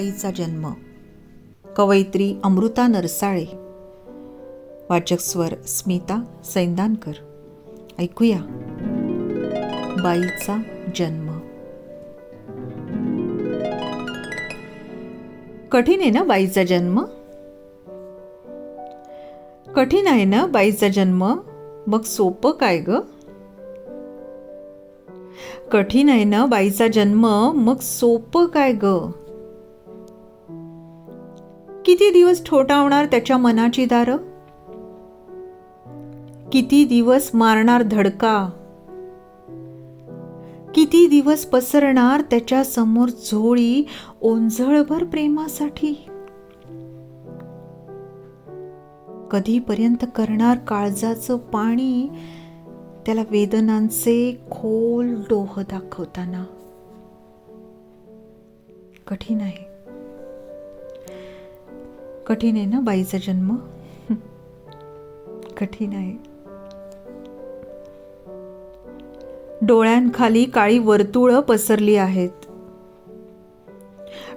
बाईचा जन्म. कवयित्री अमृता नरसाळे. वाचक स्वर स्मिता सैंदानकर. ऐकूया. बाईचा जन्म. कठीण आहे ना बाईचा जन्म? कठीण आहे ना बाईचा जन्म? मग सोपं काय ग? कठीण आहे ना बाईचा जन्म? मग सोपं काय ग? किती दिवस ठोठावणार त्याच्या मनाची दारं? किती दिवस मारणार धडका? किती दिवस पसरणार त्याच्यासमोर झोळी ओंजळभर प्रेमासाठी? कधीपर्यंत करणार काळजाचं पाणी त्याला वेदनांचे खोल डोह दाखवताना? कठीण आहे. कठीण आहे ना बाईचा जन्म? कठीण आहे. डोळ्यांखाली काळी वर्तुळं पसरली आहेत.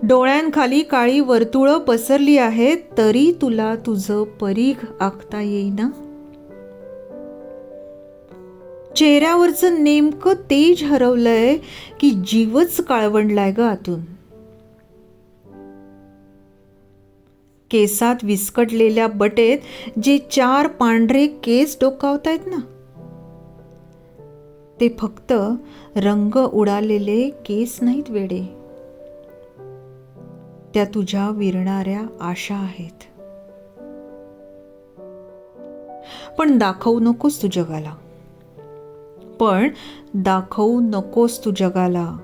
डोळ्यांखाली काळी वर्तुळं पसरली आहेत तरी तुला तुझं परीघ आखता येईना. चेहऱ्यावरचं नेमकं तेज हरवलंय की जीवच काळवंडलाय ग आतून. केसात विस्कटलेल्या बटेत जे चार पांढरे केस डोकावतायत ना? ते फक्त रंग उडालेले केस नाहीत वेडे. त्या तुझ्या विरणाऱ्या आशा आहेत. पण दाखवू नकोस तू जगाला. पण दाखवू नकोस तू जगाला.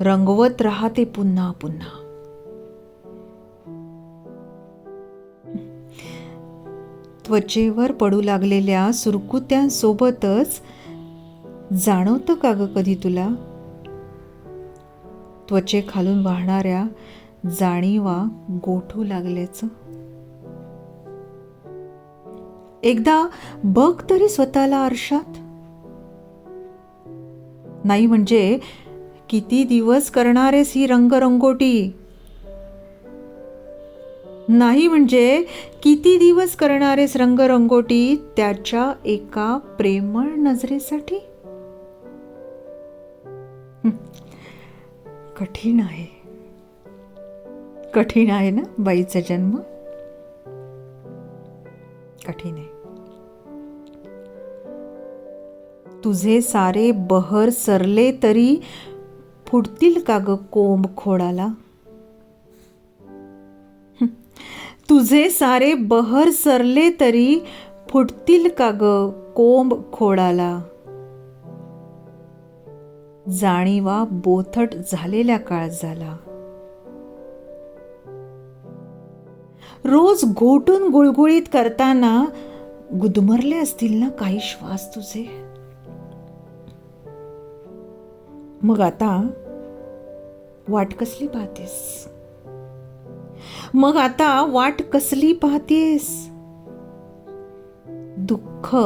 रंगवत राहते पुन्हा पुन्हा. त्वचेवर पडू लागलेल्या सुरकुत्यांसोबतच जाणवतं का ग कधी तुला? त्वचे खालून वाहणाऱ्या जाणीवा गोठू लागल्याचं. एकदा बघ तरी स्वतःला आरशात. नाही म्हणजे किती दिवस करणारेस ही रंगरंगोटी नाही म्हणजे किती दिवस करणारेस रंगरंगोटी त्याच्या एका प्रेमळ नजरेसाठी? कठीण आहे. कठीण आहे ना बाईचा जन्म? कठीण आहे. तुझे सारे बहर सरले तरी फुटतील का ग कोंब खोडाला? तुझे सारे बहर सरले तरी फुटतील का ग कोंब खोडाला? जाणीवा बोथट झालेल्या काळ झाला. रोज घोटून गुळगुळीत करताना गुदमरले असतील ना काही श्वास तुझे? मग आता वाट कसली पाहतेस? मग आता वाट कसली पाहतेस? दुःख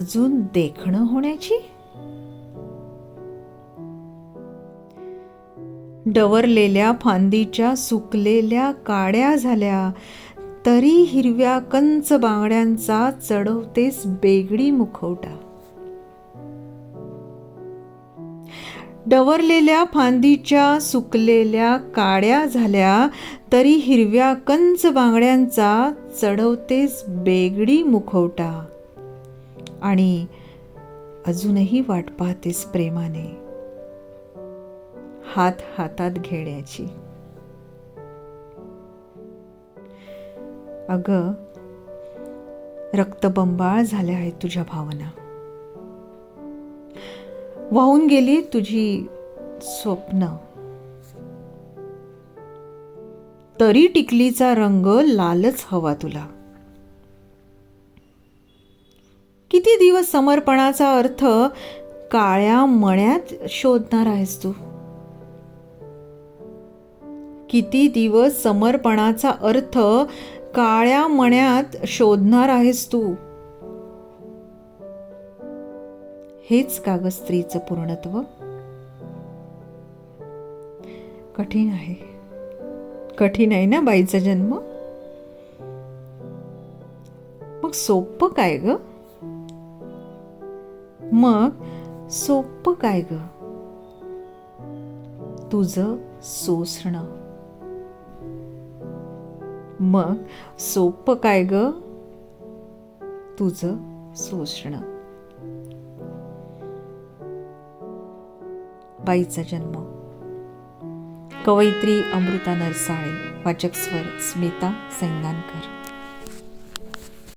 अजून देखणं होण्याची? डवरलेल्या फांदीच्या सुकलेल्या काड्या झाल्या तरी हिरव्या कंच बांगड्यांचा चढवतेस बेगडी मुखवटा. डवरलेल्या फांदीच्या सुकलेल्या काड्या झाल्या तरी हिरव्या कंच बांगड्यांचा चढवतेच बेगडी मुखवटा. आणि अजूनही वाट पाहतेस प्रेमाने. हात हातात घेण्याची. अग रक्तबंबाळ झाल्या आहेत तुझ्या भावना. वाहून गेली तुझी स्वप्न. तरी टिकलीचा रंग लालच हवा तुला. किती दिवस समर्पणाचा अर्थ काळ्या मण्यात शोधणार आहेस तू? किती दिवस समर्पणाचा अर्थ काळ्या मण्यात शोधणार आहेस तू? हेच का ग स्त्रीचं पूर्णत्व? कठीण आहे. कठीण आहे ना बाईचा जन्म? मग सोपं काय ग? मग सोपं काय ग? तुझं सोसणं. मग सोपं काय ग? तुझं सोसणं. बाईचा जन्म. कवयित्री अमृता नरसाळे वाचक स्वर स्मिता सैंगानकर